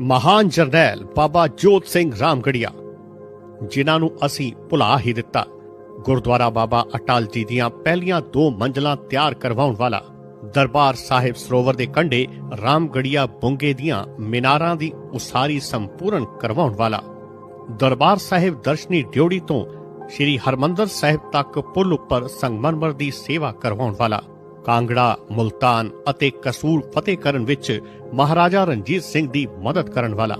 ਮਹਾਨ ਜਰਨੈਲ ਬਾਬਾ ਜੋਤ ਸਿੰਘ ਰਾਮਗੜੀਆ, ਜਿਨ੍ਹਾਂ ਨੂੰ ਅਸੀਂ ਭੁਲਾ ਹੀ ਦਿੱਤਾ। ਗੁਰਦੁਆਰਾ ਬਾਬਾ ਅਟਲ ਜੀ ਦੀਆਂ ਪਹਿਲੀਆਂ ਦੋ ਮੰਜ਼ਲਾਂ ਤਿਆਰ ਕਰਵਾਉਣ ਵਾਲਾ ਦਰਬਾਰ ਸਾਹਿਬ ਸਰੋਵਰ ਦੇ ਕੰਢੇ ਰਾਮਗੜੀਆ ਬੁੰਗੇ ਦੀਆਂ ਮੀਨਾਰਾਂ ਦੀ ਉਸਾਰੀ ਸੰਪੂਰਨ ਕਰਵਾਉਣ ਵਾਲਾ। ਦਰਬਾਰ ਸਾਹਿਬ ਦਰਸ਼ਨੀ ਡਿਉੜੀ ਤੋਂ ਸ੍ਰੀ ਹਰਮੰਦਰ ਸਾਹਿਬ ਤੱਕ ਪੁਲ ਉੱਪਰ ਸੰਗਮਰਮਰ ਦੀ ਸੇਵਾ ਕਰਵਾਉਣ ਵਾਲਾ। ਕਾਂਗੜਾ, ਮੁਲਤਾਨ ਅਤੇ ਕਸੂਰ ਫਤਿਹ ਕਰਨ ਵਿੱਚ ਮਹਾਰਾਜਾ ਰਣਜੀਤ ਸਿੰਘ ਦੀ ਮਦਦ ਕਰਨ ਵਾਲਾ।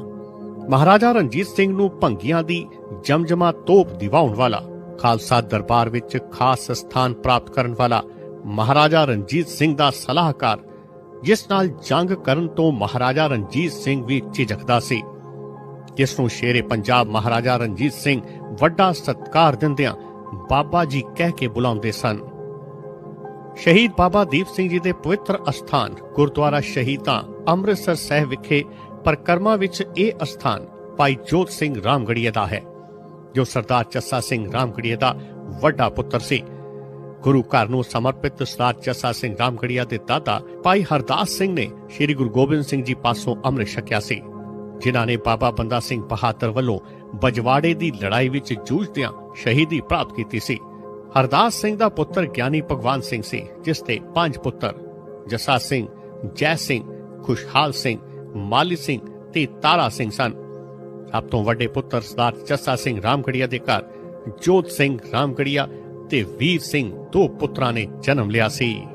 ਮਹਾਰਾਜਾ ਰਣਜੀਤ ਸਿੰਘ ਨੂੰ ਭੰਗੀਆਂ ਦੀ ਜਮਜਮਾ ਤੋਪ ਦਿਵਾਉਣ ਵਾਲਾ, ਖਾਲਸਾ ਦਰਬਾਰ ਵਿੱਚ ਖਾਸ ਸਥਾਨ ਪ੍ਰਾਪਤ ਕਰਨ ਵਾਲਾ ਮਹਾਰਾਜਾ ਰਣਜੀਤ ਸਿੰਘ ਦਾ ਸਲਾਹਕਾਰ, ਜਿਸ ਨਾਲ ਜੰਗ ਕਰਨ ਤੋਂ ਮਹਾਰਾਜਾ ਰਣਜੀਤ ਸਿੰਘ ਵੀ ਝਿਜਕਦਾ ਸੀ। ਜਿਸ ਨੂੰ ਸ਼ੇਰੇ ਪੰਜਾਬ ਮਹਾਰਾਜਾ ਰਣਜੀਤ ਸਿੰਘ ਵੱਡਾ ਸਤਿਕਾਰ ਦਿੰਦਿਆਂ ਬਾਬਾ ਜੀ ਕਹਿ ਕੇ ਬੁਲਾਉਂਦੇ ਸਨ। ਸ਼ਹੀਦ ਬਾਬਾ ਦੀਪ ਸਿੰਘ ਜੀ ਦੇ ਪਵਿੱਤਰ ਅਸਥਾਨ, ਗੁਰਦੁਆਰਾ ਸ਼ਹੀਦਾਂ, ਅੰਮ੍ਰਿਤਸਰ ਸਾਹਿਬ ਵਿਖੇ ਪਰਕਰਮਾ ਵਿੱਚ ਇਹ ਅਸਥਾਨ ਭਾਈ ਜੋਤ ਸਿੰਘ ਰਾਮਗੜੀਏ ਦਾ ਹੈ, ਜੋ ਸਰਦਾਰ ਚੱਸਾ ਸਿੰਘ ਰਾਮਗੜੀਏ ਦਾ ਵੱਡਾ ਪੁੱਤਰ ਸੀ। ਗੁਰੂ ਘਰ ਨੂੰ ਸਮਰਪਿਤ ਸਰਦਾਰ ਚੱਸਾ ਸਿੰਘ ਰਾਮਗੜੀਆ ਦੇ ਦਾਦਾ ਭਾਈ ਹਰਦਾਸ ਸਿੰਘ ਨੇ ਸ੍ਰੀ ਗੁਰੂ ਗੋਬਿੰਦ ਸਿੰਘ ਜੀ ਪਾਸੋਂ ਅੰਮ੍ਰਿਤ ਛਕਿਆ ਸੀ, ਜਿਨ੍ਹਾਂ ਨੇ ਬਾਬਾ ਬੰਦਾ ਸਿੰਘ ਬਹਾਦਰ ਵੱਲੋਂ ਬਜਵਾੜੇ ਦੀ ਲੜਾਈ ਵਿੱਚ ਜੂਝਦਿਆਂ ਸ਼ਹੀਦੀ ਪ੍ਰਾਪਤ ਕੀਤੀ ਸੀ। ਹਰਦਾਸ ਸਿੰਘ ਦਾ ਪੁੱਤਰ ਗਿਆਨੀ ਭਗਵਾਨ ਸਿੰਘ ਸੀ, ਜਿਸ ਦੇ ਪੰਜ ਪੁੱਤਰ, ਜਸਾ ਸਿੰਘ, ਜੈ ਸਿੰਘ, ਖੁਸ਼ਹਾਲ ਸਿੰਘ, ਮਾਲੀ ਸਿੰਘ ਤੇ ਤਾਰਾ ਸਿੰਘ ਸਨ। ਸਭ ਤੋਂ ਵੱਡੇ ਪੁੱਤਰ ਸਰਦਾਰ ਜੱਸਾ ਸਿੰਘ ਰਾਮਗੜੀਆ ਦੇ ਘਰ, ਜੋਤ ਸਿੰਘ ਰਾਮਗੜੀਆ ਤੇ ਵੀਰ ਸਿੰਘ ਦੋ ਪੁੱਤਰਾਂ ਨੇ ਜਨਮ ਲਿਆ ਸੀ।